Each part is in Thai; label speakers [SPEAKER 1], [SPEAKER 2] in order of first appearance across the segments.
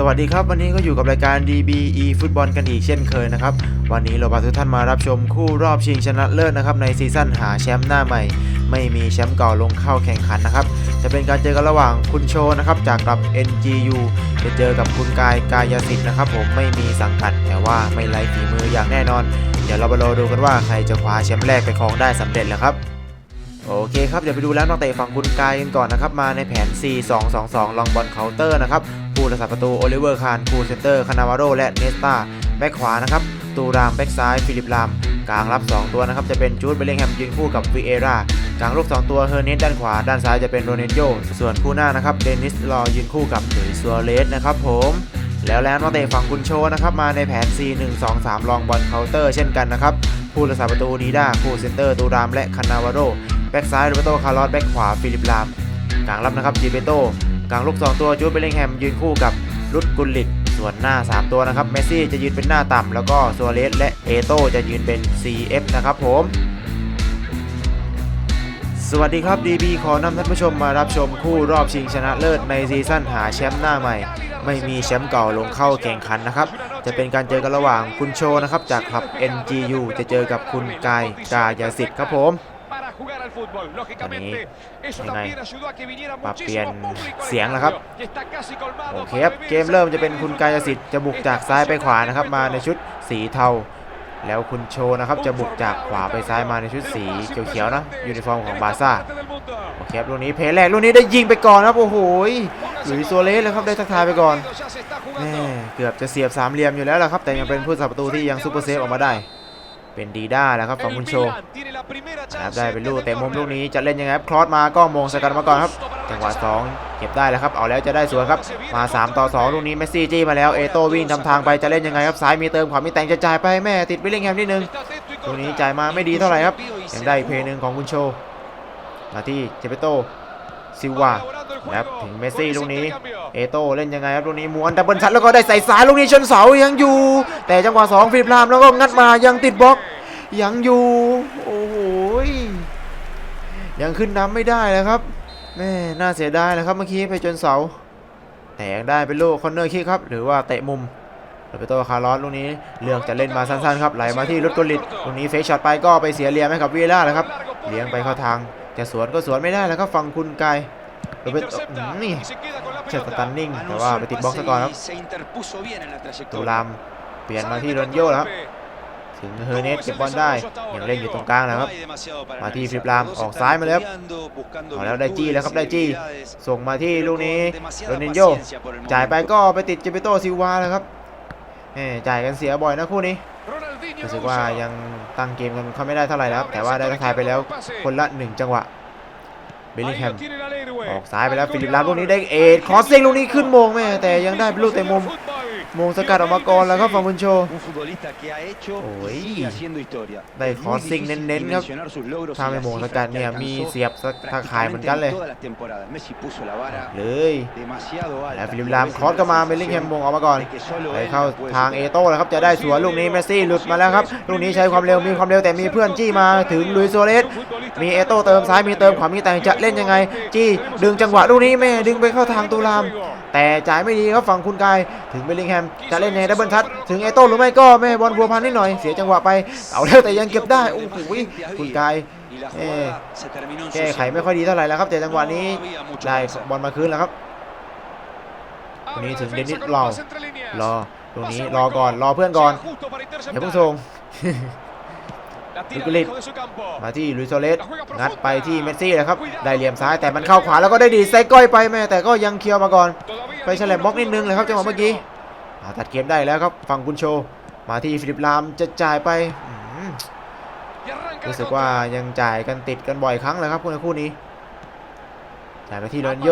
[SPEAKER 1] สวัสดีครับ วันนี้ก็อยู่กับรายการ DBE ฟุตบอลกันอีกเช่นเคยนะครับ วันนี้เราพาทุกท่านมารับชมคู่รอบชิงชนะเลิศนะครับในซีซั่นหาแชมป์หน้าใหม่ ไม่มีแชมป์เก่าลงเข้าแข่งขันนะครับ จะเป็นการเจอกันระหว่างคุณโชนะครับจากกลับ NGU จะเจอกับคุณกายกายสิทธิ์นะครับ ผมไม่มีสังกัดแต่ว่าไม่ไร้ฝีมืออย่างแน่นอน เดี๋ยวเราไปรอดูกันว่าใครจะคว้าแชมป์แรกไปครองได้สำเร็จแล้วครับโอเคครับเดี๋ยวไปดูแล้วนักเตะฝั่งคุณกายกันก่อนนะครับมาในแผน 4-2-2-2 ลองบอลเคาน์เตอร์นะครับ ผู้รักษาประตูโอลิเวอร์คานคูเซนเตอร์คานาวาโรและเนสตาแบ็คขวานะครับตูรามแบ็คซ้ายฟิลิปลามกลางรับ 2 ตัวนะครับจะเป็นจูดเบลลิงแฮมยืนคู่กับวีเอรากลางลูก 2 ตัวเฮอร์เนสด้านขวา ด้านซ้ายจะเป็นโรเนนโยส่วนคู่หน้านะครับเดนิสลอยืนคู่กับหลุยซัวเรสนะครับผมแล้วแล้วนักเตะฝั่งคุณโชนะครับมาในแผน4-1-2-3 ลองบอลเคาน์เตอร์เช่นกันนะครับผู้รักษาประตูนีด้าคู่เซนเตอร์ตูรามและคานาวาโรแบ็กซ้ายโรเบโตคาร์ลอสแบ็กขวาฟิลิปลามกลางรับนะครับจีเปโต กลางลูก2ตัวจูดเบลลิงแฮมยืนคู่กับรุดกุลลิตส่วนหน้า 3 ตัวนะครับเมสซี่จะยืนเป็นหน้าต่ำแล้วก็ซัวเรสและเอโตจะยืนเป็น CF นะครับผมสวัสดีครับ DB ขอนำท่านผู้ชมมารับชมคู่รอบชิงชนะเลิศในซีซั่นหาแชมป์หน้าใหม่ ไม่มีแชมป์เก่าลงเข้าแข่งขันนะครับ จะเป็นการเจอกันระหว่างคุณโชนะครับจากคลับ NGU จะเจอกับคุณกายกายาสิทธิ์ครับผม
[SPEAKER 2] jugar al fútbol. Lógicamente, eso
[SPEAKER 1] ยังไง
[SPEAKER 2] también ayudó a que viniera
[SPEAKER 1] ปรับเปลี่ยน
[SPEAKER 2] muchísimo público al
[SPEAKER 1] เสียงแล้วครับ
[SPEAKER 2] estadio. Y está casi colmado
[SPEAKER 1] โอเค
[SPEAKER 2] para
[SPEAKER 1] ครับ
[SPEAKER 2] vivir
[SPEAKER 1] เกม
[SPEAKER 2] esa
[SPEAKER 1] เริ่มจะเป็นคุณกายสิทธิ์จะบุกจากซ้ายไปขวานะครับ มาในชุดสีเทา แล้วคุณโชนะครับจะบุกจากขวาไปซ้ายมาในชุดสีเขียวๆนะยูนิฟอร์มของบาร์ซ่า
[SPEAKER 2] del mundo.
[SPEAKER 1] โอเคครับลูกนี้เพลย์แรกลูกนี้ได้ยิงไปก่อนครับโอ้โหยหลุยส์ซัวเรสเลยครับได้ทักทายไปก่อน
[SPEAKER 2] Ya se está
[SPEAKER 1] แม่
[SPEAKER 2] jugando.
[SPEAKER 1] เกือบจะเสียบสามเหลี่ยมอยู่แล้วล่ะครับ แต่ยังเป็นผู้สับประตูที่ยังซูเปอร์เซฟออกมาได้ เป็นดีด้าแล้วครับฝั่ง
[SPEAKER 2] El
[SPEAKER 1] คุณโช
[SPEAKER 2] Milan tiene la primera
[SPEAKER 1] นะครับ
[SPEAKER 2] chance
[SPEAKER 1] ได้เป็นลูก
[SPEAKER 2] desde
[SPEAKER 1] เตะมุม
[SPEAKER 2] córner.
[SPEAKER 1] ลูกนี้จะเล่นยังไงครับคลอสมาก็มงสกัดมาก่อนครับจังหวะ2เก็บได้แล้วครับเอาแล้วจะได้สวนครับมา 3 ต่อ 2 ลูกนี้เมสซี่จี้มาแล้วเอโต้วิ่งทำทางไปจะเล่นยังไงครับซ้ายมีเติมขวามีแต่งจะจ่ายไปแม่ติดวิลลิงแฮมนิดนึง
[SPEAKER 2] Está atento y
[SPEAKER 1] ลูกนี้
[SPEAKER 2] corta.
[SPEAKER 1] จ่ายมาไม่ดีเท่าไหร่ครับยังได้อีกเพลย์หนึ่งของคุณโชมาที่เจเปโตซิลวา
[SPEAKER 2] Elaborando el
[SPEAKER 1] นะครับ
[SPEAKER 2] juego.
[SPEAKER 1] ถึงเมสซี่
[SPEAKER 2] Con ese
[SPEAKER 1] ลูกนี้
[SPEAKER 2] intercambio.
[SPEAKER 1] เอโต้เล่นยังไงครับลูกนี้ม้วนดับเบิลชัดแล้วก็ได้ใส่สายลูกนี้ชนเสายังอยู่ แต่จังหวะ2ฟิลิปลามแล้วก็งัดมายังติดบล็อก ยังอยู่ โอ้โหยยังขึ้นน้ำไม่ได้เลยครับแม่น่าเสียดายเลยครับเมื่อกี้ไปจนเสา แต่ยังได้เป็นลูกคอนเนอร์คิกครับ หรือว่าเตะมุมโรเบโตคาร์ลอสลูกนี้เลือกจะเล่นมาสั้นๆครับไหลมาที่รุดกุลิตลูกนี้เฟชช็อตไปก็ไปเสียเหลี่ยมให้กับวีล่าแล้วครับเลี้ยงไปเข้าทางจะสวนก็สวนไม่ได้แล้วครับฝั่งคุณกายโรเบโต
[SPEAKER 2] Intercepta
[SPEAKER 1] นี่
[SPEAKER 2] y se queda con la
[SPEAKER 1] เชิดส
[SPEAKER 2] pelota.
[SPEAKER 1] ตันนิ่งแต่ว่าไปติดบล็อกซะก่อนครับ
[SPEAKER 3] Se interpuso bien en la
[SPEAKER 1] ตู
[SPEAKER 3] trayectoria.
[SPEAKER 1] รามเปลี่ยนมา
[SPEAKER 2] Sale
[SPEAKER 1] ที่โรน
[SPEAKER 2] tocando
[SPEAKER 1] โยแล้วครับ
[SPEAKER 2] golpe.
[SPEAKER 1] ถึงเฮอร์เนสเก็บบอลได้ยังเล่นอยู่ตรงกลางนะครับ
[SPEAKER 3] No hay demasiado para
[SPEAKER 1] Mati
[SPEAKER 3] analizar.
[SPEAKER 1] Fliplam,
[SPEAKER 3] Los dos
[SPEAKER 1] ออก
[SPEAKER 3] están
[SPEAKER 1] ซ้ายมาเลยครับ
[SPEAKER 3] estudiando, buscando
[SPEAKER 1] เอาแล้วได้จี้
[SPEAKER 3] virtudes
[SPEAKER 1] แล้วครับ
[SPEAKER 3] y
[SPEAKER 1] ได้จี้
[SPEAKER 3] debilidades,
[SPEAKER 1] ส่งมาที่
[SPEAKER 3] pero
[SPEAKER 1] ลูกนี้
[SPEAKER 3] con demasiada
[SPEAKER 1] โรนินโย
[SPEAKER 3] paciencia por el
[SPEAKER 1] จ่ายไป
[SPEAKER 3] momento.
[SPEAKER 1] ก็ไปติดเจเปโตซิลวาแล้วครับแหม่จ่ายกันเสียบ่อยนะคู่นี้
[SPEAKER 2] Ronaldinho
[SPEAKER 1] รู้สึก
[SPEAKER 2] Gaúcho.
[SPEAKER 1] ว่ายังตั้งเกมกันเขาไม่ได้เท่าไหร่แล้วครับแต่ว่าได้ทักทายไปแล้วคนละหนึ่งจังหวะเบลลิง
[SPEAKER 2] Ahí
[SPEAKER 1] แฮ
[SPEAKER 2] lo
[SPEAKER 1] ม
[SPEAKER 2] tiene el héroe.
[SPEAKER 1] ออกซ้ายไปแล้วฟิลิปลามลูกนี้ได้เอทคอสซิงลูกนี้ขึ้นโมงแม่แต่ยังได้เป็นลูกเตะมุมโมงสกัดออกมาก่อนแล้วครับฝั่งคุณโช
[SPEAKER 3] Un futbolista que ha hecho
[SPEAKER 1] Uy.
[SPEAKER 3] y sigue haciendo historia.
[SPEAKER 1] ได้
[SPEAKER 3] Es
[SPEAKER 1] ค
[SPEAKER 3] muy
[SPEAKER 1] อสซิง
[SPEAKER 3] difícil
[SPEAKER 1] เน้นๆครับ
[SPEAKER 3] dimensionar sus logros
[SPEAKER 1] ถ้า
[SPEAKER 3] y
[SPEAKER 1] ไม่
[SPEAKER 3] las
[SPEAKER 1] โมงส
[SPEAKER 3] cifras
[SPEAKER 1] กัด
[SPEAKER 3] que
[SPEAKER 1] เนี่ยมี
[SPEAKER 3] alcanzó
[SPEAKER 1] เสียบสักตาข่ายเหมือนกันเลย
[SPEAKER 3] prácticamente en todas las temporadas. Messi puso la vara
[SPEAKER 1] เลย
[SPEAKER 3] demasiado alta.
[SPEAKER 1] แล้วฟิลิป
[SPEAKER 3] y
[SPEAKER 1] ลาม
[SPEAKER 3] a veces
[SPEAKER 1] คอสก็มา
[SPEAKER 3] da la
[SPEAKER 1] เบลลิงแฮม
[SPEAKER 3] sensación
[SPEAKER 1] มงออกมาก่อน
[SPEAKER 3] de que solo
[SPEAKER 1] ไป
[SPEAKER 3] él
[SPEAKER 1] เข้า
[SPEAKER 3] la puede
[SPEAKER 1] ทางเอ
[SPEAKER 3] superar.
[SPEAKER 1] โต้แล้วครับจะได้สวนลูกนี้เมสซี่หลุดมาแล้วครับลูกนี้ใช้ความเร็วมีความเร็วแต่มีเพื่อนจี้มาถึงลุยส์โซเลสมีเอโต้เติมซ้ายมีเติมขวามีแต่งจะเล่นยังไง จี้ดึงจังหวะลูกนี้แม่ดึงไปเข้าทางตูรามแต่จ่ายไม่ดีครับฝั่งคุณกายถึงเบลลิงแฮมจะเล่นยังไงดับเบิลทัชถึงเอโต้หรือไม่ก็แม่บอลพัวพันนิดหน่อยเสียจังหวะไปเอาแล้วแต่ยังเก็บได้โอ้โหคุณกาย
[SPEAKER 3] Y la
[SPEAKER 1] Eh,
[SPEAKER 3] jugada se terminó
[SPEAKER 1] แก้ไข
[SPEAKER 3] ensuciando.
[SPEAKER 1] ไม่ค่อยดีเท่าไหร่แล้วครับ แต่จังหวะนี้
[SPEAKER 3] No había mucho
[SPEAKER 1] ได้
[SPEAKER 3] que hacer.
[SPEAKER 1] บอลมาคืนแล้วครับ
[SPEAKER 2] Abre
[SPEAKER 1] Ni
[SPEAKER 2] la
[SPEAKER 1] ถึง
[SPEAKER 2] defensa
[SPEAKER 1] Denis
[SPEAKER 2] con un
[SPEAKER 1] Lau.
[SPEAKER 2] pase entre líneas.
[SPEAKER 1] รอตรงนี้
[SPEAKER 2] Pase
[SPEAKER 1] รอ
[SPEAKER 2] hueco.
[SPEAKER 1] ก่อนรอเพื่อนก่อน
[SPEAKER 2] Llega justo para interceptar.
[SPEAKER 1] อย่าเพิ่งส่ง
[SPEAKER 2] La tira
[SPEAKER 1] Nicolet.
[SPEAKER 2] lejos de su campo.
[SPEAKER 1] มาที่ลุยส์โซเลสงัดไปที่เมสซี่เลยครับ ได้เหลี่ยมซ้ายแต่มันเข้าขวาแล้วก็ได้ดีดใส่ก้อยไปแม่แต่ก็ยังเคลียร์มาก่อน
[SPEAKER 2] Todavía
[SPEAKER 1] ไปฉลับบล็อกนิดนึงเลยครับจังหวะเมื่อกี้ตัดเกมได้แล้วครับฝั่งคุณโช มาที่ฟิลิปลามจะจ่ายไปรู้สึกว่ายังจ่ายกันติดกันบ่อยครั้งเลยครับคู่นคู่นี้จ่ายไปที่โรนโย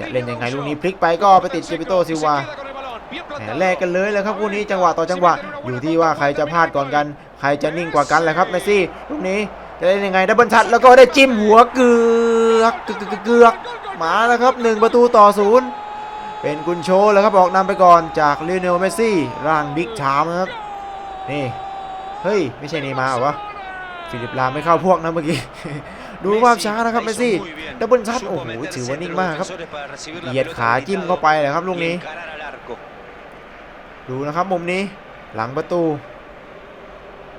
[SPEAKER 1] จะเล่นยังไงลูกนี้พลิกไปก็ไปติดเจปิโตซิวาแหมแลกกันเลยเลยครับคู่นี้จังหวะต่อจังหวะอยู่ที่ว่าใครจะพลาดก่อนกัน ใครจะนิ่งกว่ากันแหละครับเมสซี่ลูกนี้จะเล่นยังไงดับเบิลทัชแล้วก็ได้จิ้มหัวเกือกเกือกเกือกมาแล้วครับหนึ่งประตูต่อศูนย์ เป็นกุนโชแล้วครับออกนำไปก่อนจากลิเนลเมสซี่ร่างบิ๊กชามครับนี่เฮ้ยไม่ใช่เนย์มาร์เหรอวะฟิลิปลามไม่เข้าพวกนะเมื่อกี้ดูภาพช้านะครับเมสซี่ดับเบิลทัชโอ้โหถือว่านิ่งมากครับเหยียดขาจิ้มเข้าไปเลยครับลูกนี้ ดูนะครับมุมนี้หลังประตู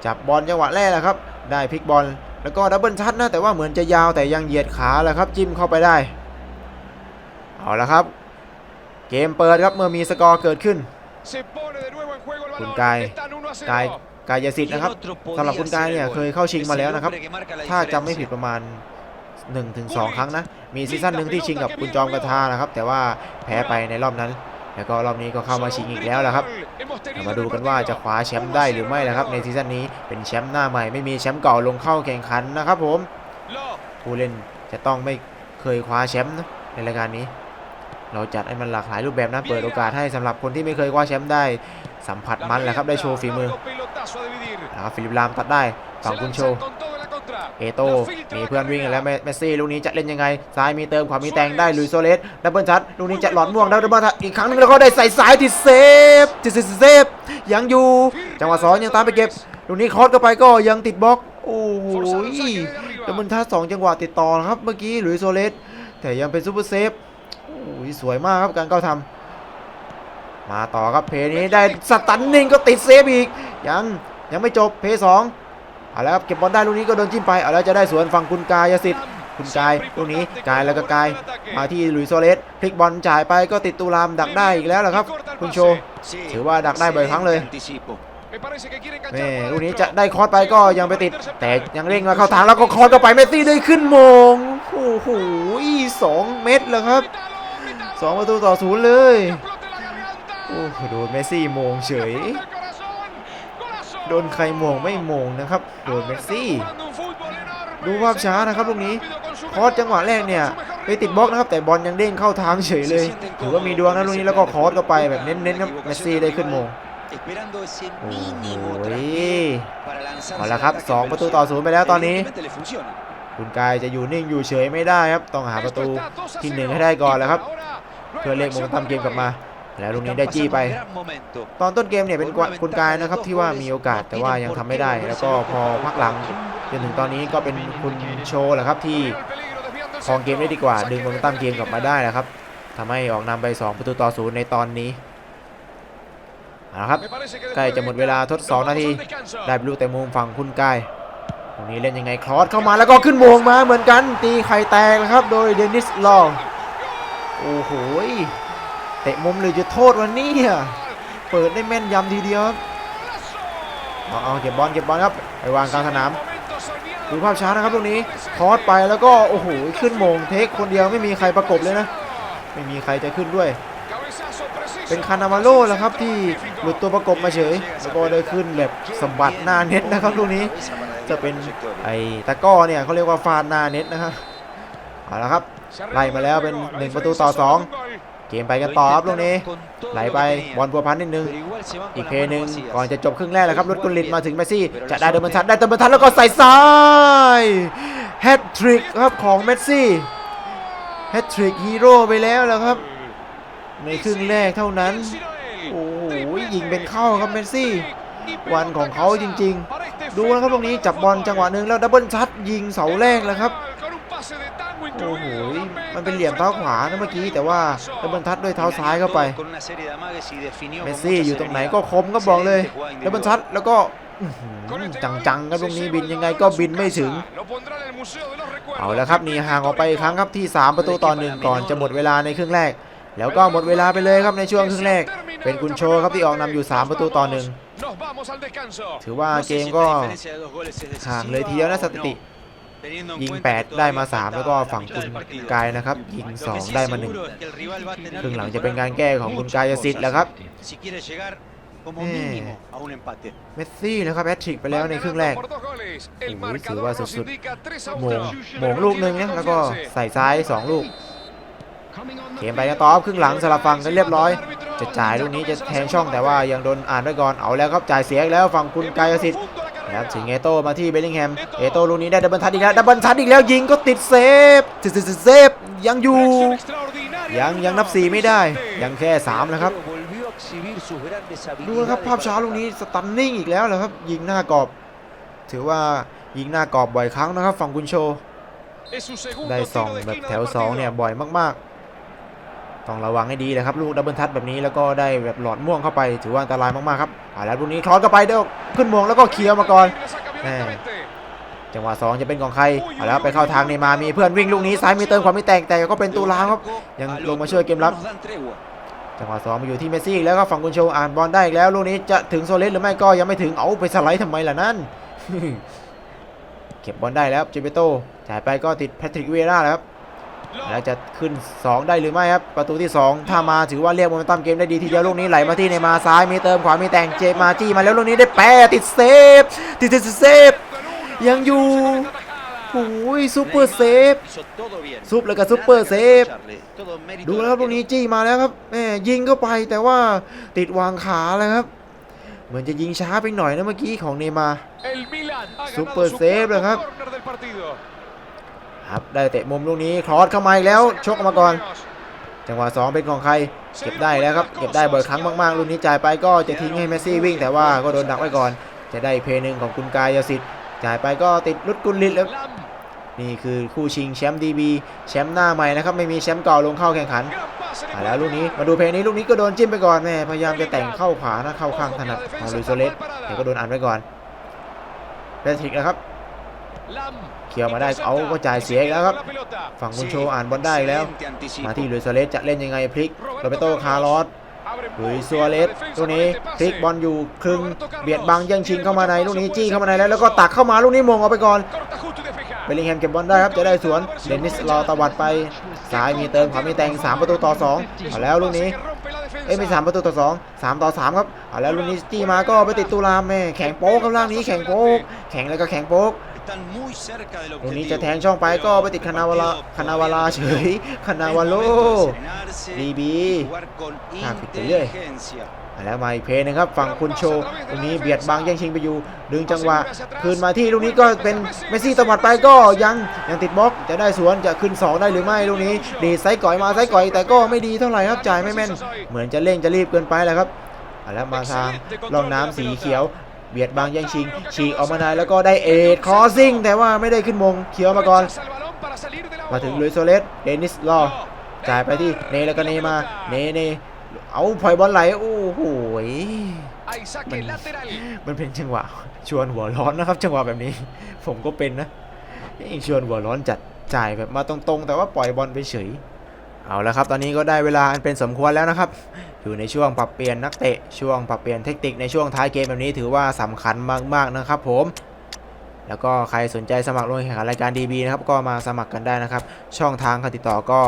[SPEAKER 1] จับบอลจังหวะแรกแหละครับ ได้พลิกบอลแล้วก็ดับเบิลชัดนะแต่ว่าเหมือนจะยาวแต่ยังเหยียดขาแหละครับจิ้มเข้าไปได้ เอาละครับ เกมเปิดครับเมื่อมีสกอร์เกิดขึ้น
[SPEAKER 2] Se pone de nuevo en juego el
[SPEAKER 1] คุณ
[SPEAKER 2] balón.
[SPEAKER 1] กาย
[SPEAKER 2] Están 1 a
[SPEAKER 1] กาย
[SPEAKER 2] 0.
[SPEAKER 1] กายสิทธิ์นะครับสำหรับคุณกายเนี่ยเคยเข้าชิงมาแล้วนะครับ ถ้าจำไม่ผิดประมาณ 1-2 ครั้งนะ มีซีซั่นหนึ่งที่ชิงกับคุณจอมกระทานะครับ แต่ว่าแพ้ไปในรอบนั้น แล้วก็รอบนี้ก็เข้ามาชิงอีกแล้วละครับ
[SPEAKER 2] Hemos tenido
[SPEAKER 1] มา
[SPEAKER 2] en
[SPEAKER 1] ดู
[SPEAKER 2] el
[SPEAKER 1] กัน
[SPEAKER 2] partido
[SPEAKER 1] ว่าจะคว้าแชมป์ได้หรือไม่นะครับ ในซีซั่นนี้เป็นแชมป์หน้าใหม่ไม่มีแชมป์เก่าลงเข้าแข่งขันนะครับผม
[SPEAKER 2] Lo.
[SPEAKER 1] ผู้เล่นจะต้องไม่เคยคว้าแชมป์นะในรายการนี้ เราจัดให้มันหลากหลายรูปแบบนะเปิดโอกาสให้สำหรับคนที่ไม่เคยคว้าแชมป์ได้สัมผัสมันแหละครับได้โชว์ฝีมือ
[SPEAKER 2] Largo pelotazo a dividir.
[SPEAKER 1] นะครับฟิลิปลามตัดได้ฝั่ง
[SPEAKER 2] Se
[SPEAKER 1] คุณโช
[SPEAKER 2] lanzan
[SPEAKER 1] ว์
[SPEAKER 2] con todo en la contra.
[SPEAKER 1] เอโต
[SPEAKER 2] Lo filtra
[SPEAKER 1] มี
[SPEAKER 2] la
[SPEAKER 1] เพื่อนวิ่ง
[SPEAKER 2] carrera.
[SPEAKER 1] แล้วเมเมสซี่ลูกนี้จะเล่นยังไง ซ้ายมีเติมขวามีแตงได้ลุยโซเลสดับเบิลชัดลูกนี้จะหลอดม่วงดับเบิลชัดอีกครั้งหนึงแล้วก็ได้ใส่สายติดเซฟติดเซฟติดเซฟยังอยู่ จังหวะสองยังตามไปเก็บลูกนี้คอสเข้าไปก็ยังติดบล็อกโอ้โห
[SPEAKER 2] Forzado el saque desde arriba.
[SPEAKER 1] ดับเบิลชัดสองจังหวะติดต่อนะครับเมื่อกี้ลุยโซเลสแต่ยังเป็นซูเปอร์เซฟโอ้ ยสวยมากครับการเข้าทำมาต่อครับเพลย์นี้ได้สตันนิงก็ติดเซฟอีกยังยังไม่จบเพลย์สองเอาแล้วครับเก็บบอลได้ลูกนี้ก็โดนจิ้มไปเอาแล้วจะได้สวนฝั่งคุณกายสิทธิ์คุณกายลูกนี้กายแล้วก็กายมาที่หลุยส์โซเลสพลิกบอลจ่ายไปก็ติดตูรามดักได้อีกแล้วแหละครับ คุณโชว์ถือว่าดักได้บ่อยครั้งเลย
[SPEAKER 2] Me parece que quiere enganchar
[SPEAKER 1] แม่
[SPEAKER 2] por
[SPEAKER 1] ลูกนี้
[SPEAKER 2] dentro.
[SPEAKER 1] จะได้คอร์สไปก็ยังไปติด แต่ยังเร่งมาเข้าทางแล้วก็คอร์สเข้าไปเมสซี่ได้ขึ้นโมงโอ้โหสองเม็ดแล้วครับ
[SPEAKER 2] Grítalo, grítalo.
[SPEAKER 1] สองประตูต่อศูนย์เลย โอ้โหโดนเมสซี่โมงเฉย โดนใครโมงไม่โมงนะครับ โดนเมสซี่ ดูภาพช้านะครับลูกนี้คอสจังหวะแรกเนี่ยไปติดบล็อกนะครับ แต่บอลยังเด้งเข้าทางเฉยเลย ถือว่ามีดวงนะลูกนี้แล้วก็คอสเข้าไปแบบเน้นๆครับเมสซี่ได้ขึ้นโมงโอ้
[SPEAKER 3] mínimo
[SPEAKER 1] โหเอาละครับ
[SPEAKER 3] ataque,
[SPEAKER 1] สองประตูต่อศูนย์ไปแล้วตอนนี้คุณกายจะอยู่นิ่งอยู่เฉยไม่ได้ครับ ต้องหาประตูที่หนึ่งให้ได้ก่อนแล้วครับ เพื่อเรียกโมเมนตัมเกมกลับมา แล้วลูกนี้ได้จี้ไป ตอนต้นเกมเนี่ยเป็นคุณกายนะครับที่ว่ามีโอกาสแต่ว่ายังทำไม่ได้ แล้วก็พอพักหลังจนถึงตอนนี้ก็เป็นคุณโชแหละครับที่ครองเกมได้ดีกว่า ดึงโมเมนตัมเกมกลับมาได้นะครับทำให้ออกนำไป 2 ประตูต่อศูนย์ในตอนนี้เอาละครับใกล้จะหมดเวลาทดสองนาทีได้ลูกแต่มุมฝั่งคุณกายตรงนี้เล่นยังไงคลอสเข้ามาแล้วก็ขึ้นโมงมาเหมือนกันตีไข่แตกนะครับ โดยเดนิสลอง โอ้โหเตะมุมหรือจะโทษวันนี้เปิดได้แม่นยำทีเดียวครับเอาเก็บบอลเก็บบอลครับไปวางกลางสนามดูภาพช้านะครับตรงนี้คอสไปแล้วก็โอ้โหขึ้นมงเทคคนเดียวไม่มีใครประกบเลยนะ ไม่มีใครจะขึ้นด้วย เป็นคานาวาโลแล้วครับที่หลุดตัวประกบมาเฉยแล้วก็ได้ขึ้นแบบสมบัติหน้าเน็ตนะครับลูกนี้ จะเป็นไอ้ตะก้อเนี่ยเขาเรียกว่าฟาดหน้าเน็ตนะครับ เอาละครับไล่มาแล้วเป็นหนึ่งประตูต่อสองเกมไปกันต่อครับลูกนี้ ไหลไปบอลพัวพันนิดนึง อีกเพลย์หนึ่งก่อนจะจบครึ่งแรกแล้วครับรถกุลิตมาถึงเมสซี่ จะได้เดินบรรทัดได้เดินบรรทัดแล้วก็ใส่ซ้ายแฮตทริกครับของเมสซี่แฮตทริกฮีโร่ไปแล้วแล้วครับ ในครึ่งแรกเท่านั้น โอ้โหยิงเป็นเข้าครับเมสซี่ วันของเขาจริง ๆ ดูนะครับตรงนี้จับบอลจังหวะหนึ่งแล้วดับเบิลชัดยิงเสาแรกแล้วครับ โอ้โหมันเป็นเหลี่ยมเท้าขวานะเมื่อกี้แต่ว่าดับเบิลทัดด้วยเท้าซ้ายเข้าไป เมสซี่อยู่ตรงไหนก็คมก็บอกเลยดับเบิลทัดแล้วก็จังๆครับตรงนี้บินยังไงก็บินไม่ถึง เอาแล้วครับนี่ห่างออกไปครั้งครับที่ 3 ประตูต่อหนึ่งก่อนจะหมดเวลาในครึ่งแรก แล้วก็หมดเวลาไปเลยครับในช่วงครึ่งแรก เป็นกุนโชครับที่ออกนำอยู่ 3 ประตูต่อหนึ่งถือว่าเกมก็ห่างเลยทีเดียวนะสถิติ ยิง 8 ได้มา 3 แล้วก็ฝั่งคุณกายนะครับยิง 2 ได้มา1ครึ่งหลังจะเป็นการแก้ของคุณกายสิทธิ์แล้วครับ
[SPEAKER 3] como
[SPEAKER 1] Eh.
[SPEAKER 3] mínimo a un empate.
[SPEAKER 1] เมสซี่นะครับแอตทริกไปแล้วในครึ่งแรกโอ้โหถือว่าสุดโมงโมงลูกหนึ่งนะแล้วก็ใส่ซ้าย 2 ลูกเกมไปกันต่อครับครึ่งหลังสลับฟังกันเรียบร้อย จะจ่ายลูกนี้จะแทงช่องแต่ว่ายังโดนอ่านไว้ก่อนเอาแล้วครับจ่ายเสียอีกแล้วฝั่งคุณกายสิทธิ์ นะครับถึงเอโต้มาที่เบลลิงแฮม เอโต้ลูกนี้ได้ดับเบิลทัดอีกแล้วดับเบิลทัดอีกแล้วยิงก็ติดเซฟติดเซฟเซฟยังอยู่ ยังยังนับสี่ไม่ได้ ยังแค่สามนะครับ ดูนะครับภาพช้าลูกนี้สตันนิ่งอีกแล้วเหรอครับ ยิงหน้ากรอบ ถือว่ายิงหน้ากรอบบ่อยครั้งนะครับฝั่งคุณโช ได้ส่องแบบแถวสองเนี่ยบ่อยมากๆ ต้องระวังให้ดีเลยครับลูกดับเบิลทัชแบบนี้แล้วก็ได้แบบหลอดม่วงเข้าไป ถือว่าอันตรายมากๆครับอาแล้วลูกนี้คลอสเข้าไปเดี๋ยวขึ้นมงแล้วก็เคลียร์มาก่อนจังหวะสองจะเป็นของใครเอาแล้วไปเข้าทางเนมามีเพื่อนวิ่งลูกนี้ซ้ายมีเติมความไม่แตกแต่ก็เป็นตูรามครับยังลงมาช่วยเกมรับจังหวะสองมาอยู่ที่เมซี่แล้วก็ฝั่งกุนโชอ่านบอลได้อีกแล้วลูกนี้จะถึงโซเลสหรือไม่ก็ยังไม่ถึงเอาไปสไลด์ทำไมล่ะนั่นเก็บบอลได้แล้วเจเปโตจ่ายไปก็ติดแพทริกเวราแล้วครับ แล้วจะขึ้น 2 ได้หรือไม่ครับ ประตูที่ 2 ถ้ามาถือว่าเรียกโมเมนตัมเกมได้ดีทีเดียวลูกนี้ไหลมาที่ในมาร์ซ้ายมีเติมขวามีแต่งเจมาจี้มาแล้วลูกนี้ได้แปะติดเซฟติดติดเซฟยังอยู่โอ้ยซูเปอร์เซฟ
[SPEAKER 3] Hizo todo bien.
[SPEAKER 1] ซุปแล้วก็ซุปเปอร์เซฟ
[SPEAKER 3] Nada que reprocharle. Todo mérito
[SPEAKER 1] ดู
[SPEAKER 3] del
[SPEAKER 1] แล้วครับลูก
[SPEAKER 3] arquero.
[SPEAKER 1] นี้จี้มาแล้วครับแหมยิงเข้าไปแต่ว่าติดวางขาแล้วครับ เหมือนจะยิงช้าไปหน่อยนะเมื่อกี้ของเนย์มาร์
[SPEAKER 2] El Milan ha ganado
[SPEAKER 1] Super
[SPEAKER 2] su
[SPEAKER 1] save,
[SPEAKER 2] cuarto
[SPEAKER 1] ¿verdad?
[SPEAKER 2] córner del partido.
[SPEAKER 1] ครับได้เตะมุมลูกนี้ครอสเข้ามาอีกแล้วชกมาก่อน จังหวะ2เป็นของใคร เก็บได้แล้วครับเก็บได้บ่อยครั้งมากๆลูกนี้จ่ายไปก็จะทิ้งให้เมสซี่วิ่ง แต่ว่าก็โดนดักไว้ก่อน จะได้เพลย์หนึ่งของคุณกายสิทธิ์จ่ายไปก็ติดลุดกุลลิตแล้วนี่คือคู่ชิงแชมป์ดีบีแชมป์หน้าใหม่นะครับไม่มีแชมป์เก่าลงเข้าแข่งขันมาแล้วลูกนี้มาดูเพลย์นี้ลูกนี้ก็โดนจิ้มไปก่อนแม่พยายามจะแต่งเข้าขวานะเข้าข้างถนัดของลุยโซเลสแต่ก็โดนอันไว้ก่อนแพทริกนะครับ เคลียร์มาได้เอาก็จ่ายเสียอีกแล้วครับ
[SPEAKER 2] La pelota.
[SPEAKER 1] ฝั่งคุณโชว์อ่านบอลได้อีกแล้ว
[SPEAKER 3] Excelente anticipo.
[SPEAKER 1] มาที่ลุยโซเลสจะเล่นยังไงพลิกโรเบโตคาร์ลอส
[SPEAKER 2] Abre
[SPEAKER 1] ลุย
[SPEAKER 2] mucho
[SPEAKER 1] ซัว
[SPEAKER 2] la
[SPEAKER 1] เลส
[SPEAKER 2] defensa
[SPEAKER 1] ลูก
[SPEAKER 2] con
[SPEAKER 1] นี้
[SPEAKER 2] este
[SPEAKER 1] พลิก
[SPEAKER 2] pase.
[SPEAKER 1] บอลอยู่ครึ่งเบียดบังแย่งชิงเข้ามาในลูกนี้จี้เข้ามาในแล้วแล้วก็ตักเข้ามาลูกนี้มงออกไปก่อน
[SPEAKER 2] Corta justo y despeja.
[SPEAKER 1] เบลลิงแฮมเก็บบอลได้ครับจะได้สวนเดนนิสรอตวัดไปซ้ายมีเติมขวามีแต่งสามประตูต่อสองเอาแล้วลูกนี้
[SPEAKER 2] Que rompe la defensa.
[SPEAKER 1] เอ้ยไม่สามประตูต่อสองสามต่อสามครับเอาแล้วลูกนี้จี้มาก็ไปติดตุลามแม่แข็งโป๊กครับล่างนี้แข็งโป๊กแข็งแล้วก็แข็งโป๊ก
[SPEAKER 3] Están muy cerca del
[SPEAKER 1] ลูกนี้
[SPEAKER 3] objetivo.
[SPEAKER 1] จะแทงช่องไปก็ไปติดคานาวาลาคานาวาลาเฉยคานาวาโลดีบี
[SPEAKER 3] Jugar con
[SPEAKER 1] Ah, que te lee.
[SPEAKER 3] inteligencia.
[SPEAKER 1] แล้วมาอีกเพลย์หนึงครับฝั่งคุณโชว์ตรงนี้เบียดบังแย่งชิงไปอยู่ดึงจังหวะคืนมาที่ลูกนี้ก็เป็นเมสซี่ตวัดไปก็ยังยังติดบล็อกจะได้สวนจะขึ้น 2 ได้หรือไม่ลูกนี้ ดีดไซส์ก่อยมาไซส์ก่อย แต่ก็ไม่ดีเท่าไหร่ครับจ่ายไม่แม่น เหมือนจะเร่งจะรีบเกินไปแหละครับเอาแล้วมาทางร่องน้ำสีเขียว เบียดบังแย่งชิงฉีกออกมาได้แล้วก็ได้เอ็ดคอสซิ่งแต่ว่าไม่ได้ขึ้นมงเขียวมาก่อน มาถึงลุยโซเลสเดนิสรอจ่ายไปที่เนแล้วก็เนมาเนเนเอาปล่อยบอลไหลโอ้โหย
[SPEAKER 2] Hay saque lateral.
[SPEAKER 1] มันเป็นจังหวะ ชวนหัวร้อนนะครับ จังหวะแบบนี้ ผมก็เป็นนะยิ่งชวนหัวร้อนจัดจ่ายแบบมาตรงๆ แต่ว่าปล่อยบอลไปเฉย เอาละครับ ตอนนี้ก็ได้เวลาอันเป็นสมควรแล้วนะครับ อยู่ในช่วงปรับเปลี่ยนนักเตะช่วงปรับเปลี่ยนเทคนิคในช่วงท้ายเกมแบบนี้ถือว่าสำคัญมากๆนะครับผมแล้วก็ใครสนใจสมัครลงแข่งขันรายการ DB นะครับก็มาสมัครกันได้นะครับ ช่องทางการติดต่อก็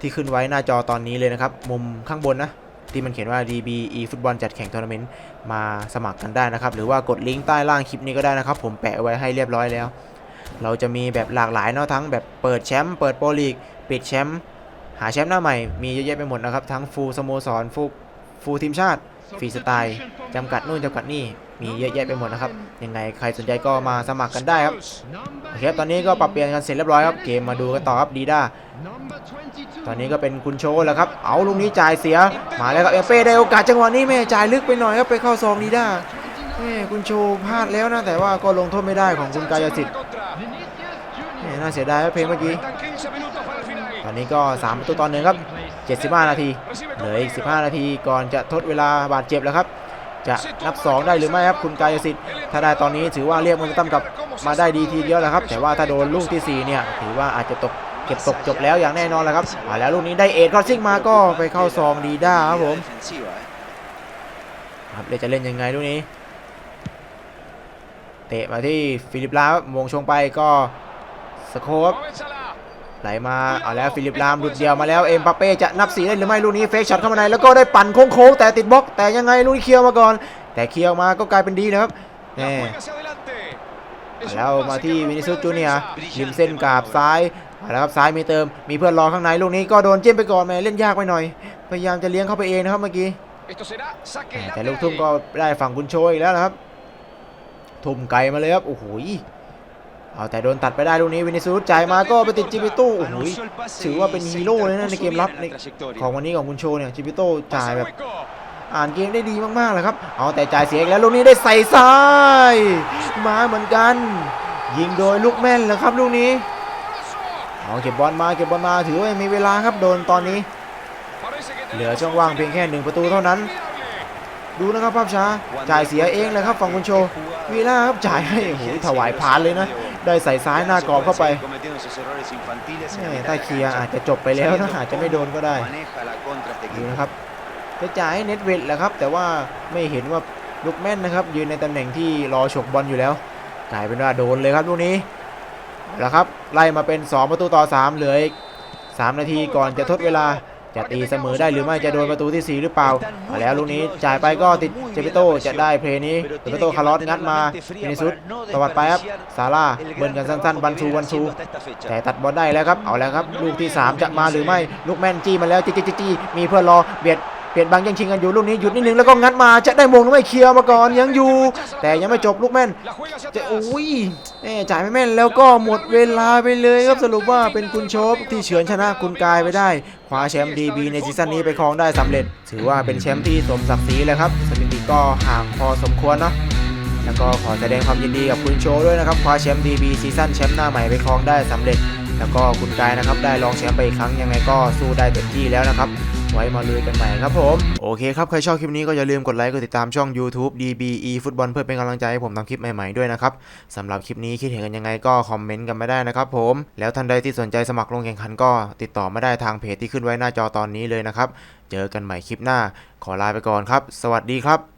[SPEAKER 1] ที่ขึ้นไว้หน้าจอตอนนี้เลยนะครับ มุมข้างบนนะ ที่มันเขียนว่า DB e ฟุตบอลจัดแข่งทัวร์นาเมนต์มาสมัครกันได้นะครับ หรือว่ากดลิงก์ใต้ล่างคลิปนี้ก็ได้นะครับ ผมแปะไว้ให้เรียบร้อยแล้ว เราจะมีแบบหลากหลายเนาะทั้งแบบเปิดแชมป์เปิดโปรลีกปิดแชมป์ หาแชมป์หน้าใหม่มีเยอะแยะไปหมดนะครับ ทั้งฟูลสโมสรฟูฟูลทีมชาติฟรีสไตล์จำกัดนู่นจำกัดนี่มีเยอะแยะไปหมดนะครับ ยังไงใครสนใจก็มาสมัครกันได้ครับโอเคตอนนี้ก็ปรับเปลี่ยนกันเสร็จเรียบร้อยครับเกมมาดูกันต่อครับดีด้าตอนนี้ก็เป็นคุณโชว์แล้วครับเอาลูกนี้จ่ายเสียมาแล้วครับเอเป้ได้โอกาสจังหวะนี้แม่จ่ายลึกไปหน่อยครับไปเข้าซองดีด้าแม่คุณโชว์พลาดแล้วนะแต่ว่าก็ลงโทษไม่ได้ของคุณกายสิทธิ์น่าเสียดายครับเพลงเมื่อกี้ นี้ก็ 3 ประตูต่อหนึ่งครับ 75 นาที เหลืออีก 15 นาทีก่อนจะทดเวลาบาดเจ็บแล้วครับ จะนับ 2 ได้หรือไม่ครับ คุณกายสิทธิ์ถ้าได้ตอนนี้ถือว่าเรียกมเมนตั้มกลับมาได้ดีทีเดียวแล้วครับ แต่ว่าถ้าโดนลูกทีสี่ 4 เนี่ยถือว่าอาจจะตกเก็บตกจบแล้วอย่างแน่นอนแล้วครับมาแล้วลูกนี้ได้เอ็ดครอสซิ่งมาก็ไปเข้าซองดีด้าครับผมครับเลยวจะเล่นยังไงลูกนี้ เตะมาที่ฟิลิปลามครับมงชงไปก็สโคป ไหลมาเอาแล้วฟิลิปลามหลุดเดียวมาแล้วเอ็มปาเป้จะนับสีได้หรือไม่ลูกนี้เฟกช็อตเข้ามาในแล้วก็ได้ปั่นโค้งๆแต่ติดบล็อก แต่ยังไงลูกนี้เคลียร์มาก่อน แต่เคลียร์ออกมาก็กลายเป็นดีนะครับ
[SPEAKER 2] La
[SPEAKER 1] แน่
[SPEAKER 2] juega hacia adelante. Es un
[SPEAKER 1] แล้ว
[SPEAKER 2] pase
[SPEAKER 1] มา
[SPEAKER 2] que
[SPEAKER 1] ที่
[SPEAKER 2] no
[SPEAKER 1] วินิ
[SPEAKER 2] puede
[SPEAKER 1] ซุสจูเนียร์
[SPEAKER 2] aprovechar.
[SPEAKER 1] ริมเส้นกราบซ้ายเอาแล้วครับซ้ายมีเติมมีเพื่อนรอข้างในลูกนี้ก็โดนเจิ้มไปก่อนแม่เล่นยากไปหน่อย พยายามจะเลี้ยงเข้าไปเองนะครับเมื่อกี้
[SPEAKER 2] Esto será saque
[SPEAKER 1] แต่ลูก
[SPEAKER 2] lateral.
[SPEAKER 1] ทุ่มก็ได้ฝั่งคุณโชยอีกแล้วนะครับทุ่มไกลมาเลยครับโอ้โหย เอาแต่โดนตัดไปได้ลูกนี้วินิซูสจ่ายมาก็ไปติดจิปิโต้โอ้โหถือว่าเป็นฮีโร่เลยนะในเกมรับของวันนี้ของคุณโชเนี่ยจิปิโต้จ่ายแบบ อ่านเกมได้ดีมากๆเลยครับ เอาแต่จ่ายเสียอีกแล้วลูกนี้ได้ใส่ซ้ายมาเหมือนกัน ยิงโดยลูกแม่นเลยครับลูกนี้เอาเก็บบอลมาเก็บบอลมาถือว่ามีเวลาครับโดนตอนนี้ เหลือช่องว่างเพียงแค่หนึ่งประตูเท่านั้น ดูนะครับภาพช้าจ่ายเสียเองเลยครับฝั่งคุณโชว์วีล่าครับจ่ายให้โอ้โหถวายพานเลยนะ ได้ใส่ซ้ายหน้ากรอบเข้าไปแม่ถ้าเคลียร์อาจจะจบไปแล้วนะอาจจะไม่โดนก็ได้ดูนะครับจะจ่ายให้เน็ตเวทแหละครับ แต่ว่าไม่เห็นว่าลูกแม่นนะครับ ยืนในตำแหน่งที่รอฉกบอลอยู่แล้วกลายเป็นว่าโดนเลยครับลูกนี้เอาละครับไล่มาเป็น 2 ประตูต่อ 3 เหลืออีก3นาทีก่อนจะทดเวลา จะตีเสมอได้หรือไม่จะโดนประตูที่ 4 หรือเปล่าเอาแล้วลูกนี้จ่ายไปก็ติดเจปิโตจะได้เพลนี้เจปิโตคาร์ลอสงัดมาเนสุดตวัดไปครับซาร่าเบิร์นกันสั้นๆบันชูบันชูแต่ตัดบอลได้แล้วครับเอาแล้วครับลูกที่ 3 จะมาหรือไม่ลูกแม่นจี้มาแล้วจี้จี้จี้มีเพื่อรอเบียด เบียดบังยังชิงกันอยู่ลูกนี้หยุดนิดนึงแล้วก็งัดมาจะได้มงหรือไม่เคลียร์มาก่อนยังอยู่ แต่ยังไม่จบลูกแม่นจะ
[SPEAKER 2] atrás.
[SPEAKER 1] โอ้ยแม่จ่ายไม่แม่นแล้วก็หมดเวลาไปเลยครับสรุปว่าเป็นคุณโชบที่เฉือนชนะคุณกายไปได้คว้าแชมป์ดีบีในซีซั่นนี้ไปครองได้สำเร็จ ถือว่าเป็นแชมป์ที่สมศักดิ์ศรีเลยครับสถิติก็ห่างพอสมควรเนาะแล้วก็ขอแสดงความยินดีกับคุณโชด้วยนะครับคว้าแชมป์ดีบีซีซั่นแชมป์หน้าใหม่ไปครองได้สำเร็จ แล้วก็คุณกายนะครับได้รองแชมป์ไปอีกครั้งยังไงก็สู้ได้เต็มที่แล้วนะครับ ว้มาลุยกันใหม่ครับผม โอเคครับ ใครชอบคลิปนี้ก็อย่าลืมกดไลค์กดติดตามช่อง YouTube DBE ฟุตบอลเพื่อเป็นกำลังใจให้ผมทำคลิปใหม่ๆด้วยนะครับสำหรับคลิปนี้คิดเห็นกันยังไงก็คอมเมนต์กันมาได้นะครับผมแล้วท่านใดที่สนใจสมัครลงแข่งขันก็ติดต่อมาได้ทางเพจที่ขึ้นไว้หน้าจอตอนนี้เลยนะครับเจอกันใหม่คลิปหน้า ขอลาไปก่อนครับ สวัสดีครับ